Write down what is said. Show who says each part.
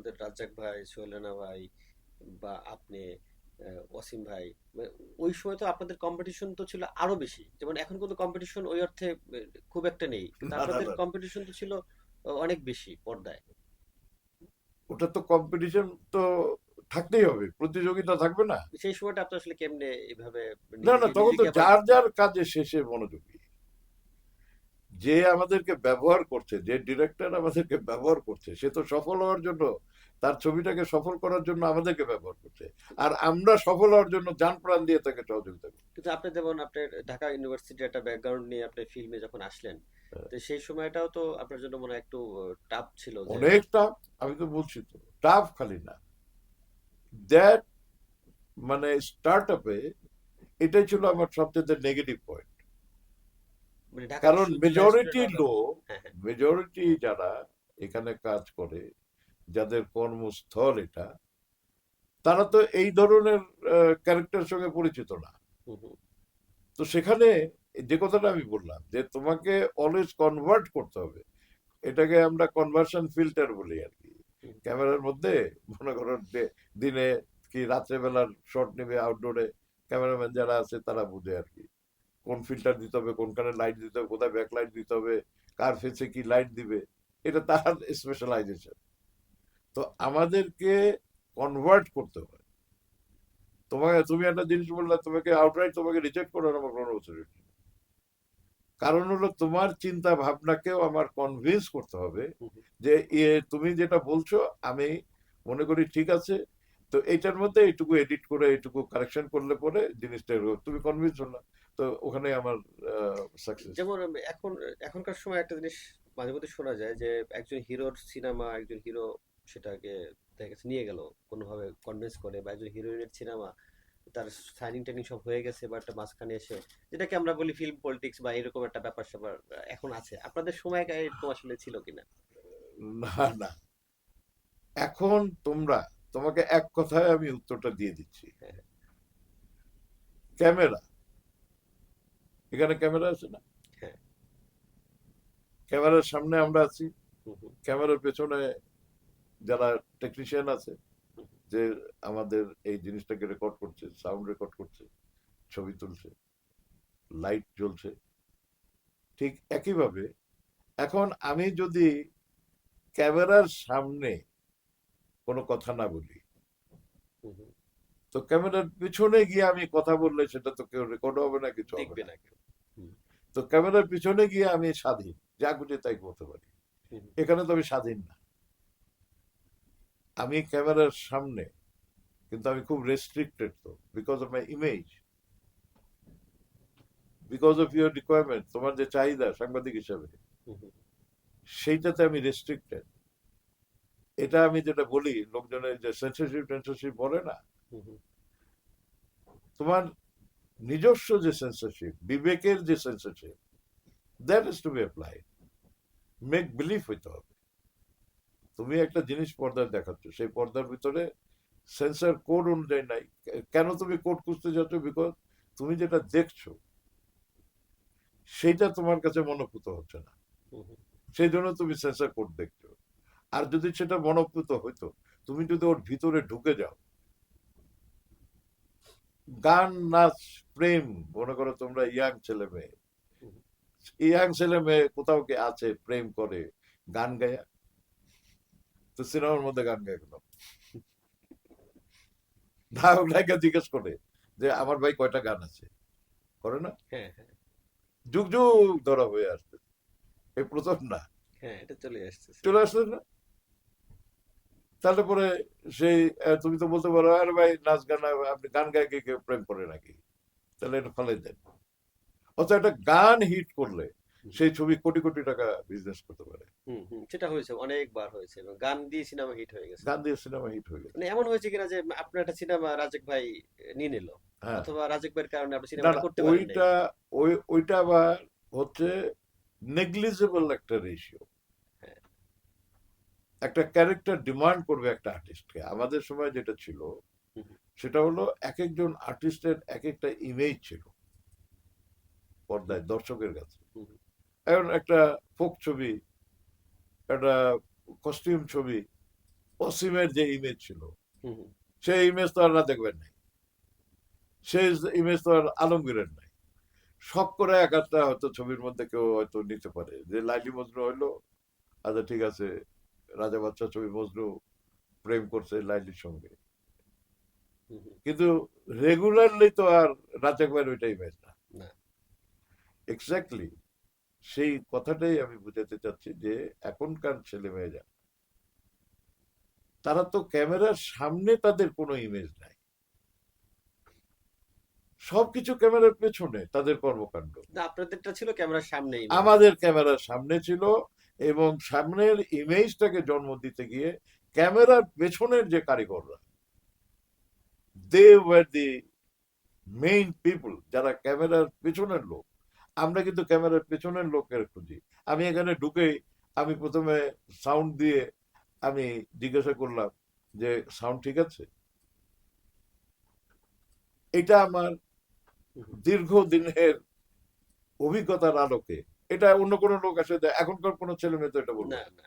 Speaker 1: আমাদের রাজ্জাক ভাই সোহেলানা ভাই বা আপনি ওয়াসিম ভাই মানে ওই সময় তো আপনাদের কম্পিটিশন তো ছিল আরও বেশি। যেমন এখন কিন্তু কম্পিটিশন ওই অর্থে খুব একটা নেই। আপনাদের কম্পিটিশন তো ছিল অনেক বেশি পর্দায়।
Speaker 2: ওটা তো কম্পিটিশন তো থাকতেই হবে প্রতিযোগিতা থাকবে না।
Speaker 1: সেই সময়টা আপনি আসলে কেমনে এইভাবে
Speaker 2: না না তখন তো যার যার কাজে শেষে মনোযোগী। যে আমাদেরকে ব্যবহার করছে যে ডিরেক্টর আমাদেরকে ব্যবহার করছে সে তো সফল হওয়ার জন্য তার ছবিটাকে সফল করার জন্য আমাদেরকে ব্যবহার করছে। আর আমরা সফল হওয়ার জন্য যান প্রাণ দিয়ে তাকে সহযোগিতা করি।
Speaker 1: কিন্তু আপনি যেমন আপনার ঢাকা ইউনিভার্সিটির একটা ব্যাকগ্রাউন্ড নিয়ে আপনি ফিল্মে যখন আসলেন
Speaker 2: হ্যাঁ।
Speaker 1: তো সেই সময়টাও তো আপনার জন্য মনে হয় একটু টাফ ছিল
Speaker 2: অনেক টাফ আমি তো বলছি তো টাফ খালি না। দ্যাট মানে স্টার্ট আপে এটাই ছিল আমার সবচেয়ে নেগেটিভ পয়েন্ট কারণ মেজরিটি লোক
Speaker 1: হ্যাঁ, হ্যাঁ।
Speaker 2: মেজরিটি যারা এখানে কাজ করে যাদের কর্মস্থল এটা তারা তো এই ধরনের ক্যারেক্টার সঙ্গে পরিচিত না। তো সেখানে যে কথাটা আমি বললাম যে তোমাকে অলওয়েজ কনভার্ট করতে হবে এটাকে আমরা কনভার্সন ফিল্টার বলি আর কি। ক্যামেরার মধ্যে মনে করো যে দিনে কি রাত্রেবেলার শট নেবে আউটডোরে ক্যামেরাম্যান যারা আছে তারা বুঝে আর কি। কোন ফিল্টার দিতে হবে কোনখানে লাইট দিতে হবে কোথায় ব্যাক লাইট দিতে হবে কার ফেসে কি লাইট দিবে এটা তার স্পেশালাইজেশন তো আমাদেরকে কনভার্ট করতে হয় তোমাকে তুমি একটা জিনিস বললে তোমাকে আউটরাইট তোমাকে রিজেক্ট করার আমার কোনো অথরিটি। কারণ হলো তোমার চিন্তা ভাবনাকেও আমার কনভিন্স করতে হবে। যে তুমি যেটা বলছো আমি মনে করি ঠিক আছে তো এইটার মধ্যে এইটুকু এডিট করে এইটুকু কারেকশন করলে পরে জিনিসটা। তুমি কনভিন্স হলো তো ওখানে আমার সাকসেস
Speaker 1: যেমন এখন এখনকার সময় একটা জিনিস মাঝে মধ্যে শোনা যায় যে একজন হিরোর সিনেমা একজন হিরো সেটাকে দেখা গেছে নিয়ে গেল কোনোভাবে কনভিন্স করে বা একজন হিরোইনের সিনেমা তার সাইনিং টাইনিং সব হয়ে গেছে বা একটা মাঝখানে এসে যেটাকে আমরা বলি ফিল্ম পলিটিক্স বা এরকম একটা ব্যাপার স্যাপার এখন আছে। আপনাদের সময় এরকম আসলে ছিল কিনা?
Speaker 2: না না। এখন তোমরা তোমাকে এক কথায় আমি উত্তরটা দিয়ে দিচ্ছি।
Speaker 1: হ্যাঁ।
Speaker 2: ক্যামেরা। এখানে ক্যামেরা আছে না
Speaker 1: হ্যাঁ।
Speaker 2: ক্যামেরার সামনে আমরা আছি ক্যামেরার পেছনে যারা টেকনিশিয়ান আছে যে আমাদের এই জিনিসটাকে রেকর্ড করছে সাউন্ড রেকর্ড করছে ছবি তুলছে লাইট জ্বলছে ঠিক একইভাবে এখন আমি যদি ক্যামেরার সামনে কোনো কথা না বলি। তো ক্যামেরার পিছনে গিয়ে আমি কথা বললে সেটা তো কেউ রেকর্ড হবে না কিছু হবে না।
Speaker 1: কেউ।
Speaker 2: তো ক্যামেরার পিছনে গিয়ে আমি স্বাধীন যা খুশি তাই করতে পারি। এখানে তো আমি স্বাধীন না। আমি ক্যামেরার সামনে কিন্তু আমি খুব রেস্ট্রিক্টেড তো because of my image because of your requirement তোমার যে চাহিদা সাংবাদিক হিসাবে সেইটাতে আমি রেস্ট্রিক্টেড এটা আমি যেটা বলি লোকজনের যে সেন্সরশিপ টেন্সরশিপ বলে না। তোমার নিজস্ব যে সেন্সরশিপ বিবেকের যে censorship that is to be applied make believe হইতে হবে। তুমি একটা জিনিস পর্দায় দেখাচ্ছ সেই পর্দার ভিতরে সেন্সর কোড অনুযায়ী নাই। কেন তুমি কোড খুঁজতে যাচ্ছ? বিকজ তুমি যেটা দেখছ সেইটা তোমার কাছে মনোভূত হচ্ছে না। সেই জন্য তুমি সেন্সর কোড দেখছ। আর যদি সেটা মনোভূত হইতো তুমি যদি ওর ভিতরে ঢুকে যাও গান নাচ প্রেম মনে করো তোমরা ইয়াং ছেলে মেয়ে। ইয়াং ছেলে মেয়ে কোথাও কি আছে প্রেম করে গান গায়া? তো সিনেমার মধ্যে গান গায় কেন? নায়ক নায়িকা জিজ্ঞেস করে যে আমার ভাই কয়টা গান আছে? করে না?
Speaker 1: হ্যাঁ হ্যাঁ।
Speaker 2: যুগ যুগ ধরা হয়ে আসছে। এই প্রথম না?
Speaker 1: হ্যাঁ এটা চলে আসছে।
Speaker 2: চলে আসলে না? তাহলে পরে সেই তুমি তো বলতে পারো আরে ভাই নাচ গান আপনি গান গায়ে কে কেউ প্রেম করে নাকি? তাহলে এটা ফলে দেন। অথবা একটা গান হিট করলে সেই ছবি কোটি কোটি টাকা বিজনেস করতে পারে।
Speaker 1: সেটা হয়েছে অনেকবার হয়েছে গান দিয়ে সিনেমা হিট হয়ে গেছে।
Speaker 2: গান দিয়ে সিনেমা হিট হয়ে গেছে।
Speaker 1: মানে এমন হয়েছে কিনা যে আপনার একটা সিনেমা রাজেক ভাই নিয়ে নিল
Speaker 2: হ্যাঁ।
Speaker 1: অথবা রাজেক ভাইয়ের কারণে আপনি
Speaker 2: না
Speaker 1: করতে পারেন
Speaker 2: ওইটা ওই ওইটা আবার হচ্ছে নেগলিজেবল একটা রেশিও। একটা ক্যারেক্টার ডিমান্ড করবে একটা আর্টিস্টকে আমাদের সময় যেটা ছিল। সেটা হলো এক একজন আর্টিস্টের এক একটা ইমেজ ছিল পর্দায় দর্শকের কাছে। এখন একটা ফোক ছবি একটা কস্টিউম ছবি অসীমের যে ইমেজ ছিল সেই ইমেজ তো আর না দেখবেন নাই। সেই ইমেজ তো আর আলমগীরের নাই। শখ করে এক একটা হয়তো ছবির মধ্যে কেউ হয়তো নিতে পারে। যে লাইলি মজনু হইল আচ্ছা ঠিক আছে রাজা বাচ্চা ছবি মজনু প্রেম করছে লাইলির সঙ্গে। কিন্তু রেগুলারলি তো আর রাজাকবার ওইটা ইমেজ না।
Speaker 1: না।
Speaker 2: এক্স্যাক্টলি সেই কথাটাই আমি বুঝাতে চাচ্ছি যে এখনকার ছেলে মেয়েরা তারা তো ক্যামেরার সামনে তাদের কোনো ইমেজ নাই। সবকিছু ক্যামেরার পেছনে তাদের কর্মকাণ্ড।
Speaker 1: আপনাদেরটা ছিল ক্যামেরার সামনে
Speaker 2: আমাদের ক্যামেরার সামনে ছিল এবং সামনের ইমেজটাকে জন্ম দিতে গিয়ে ক্যামেরার পেছনের যে কারিগররা they were the main people যারা ক্যামেরার পেছনের লোক। আমরা কিন্তু ক্যামেরার পেছনের লোকের খুঁজি। আমি এখানে ঢুকে আমি প্রথমে সাউন্ড দিয়ে আমি জিজ্ঞাসা করলাম যে সাউন্ড ঠিক আছে? এটা আমার। দীর্ঘদিনের অভিজ্ঞতার আলোকে এটা অন্য কোনো লোক আসলে এখনকার কোনো ছেলে মেয়ে তো এটা বলবে।
Speaker 1: না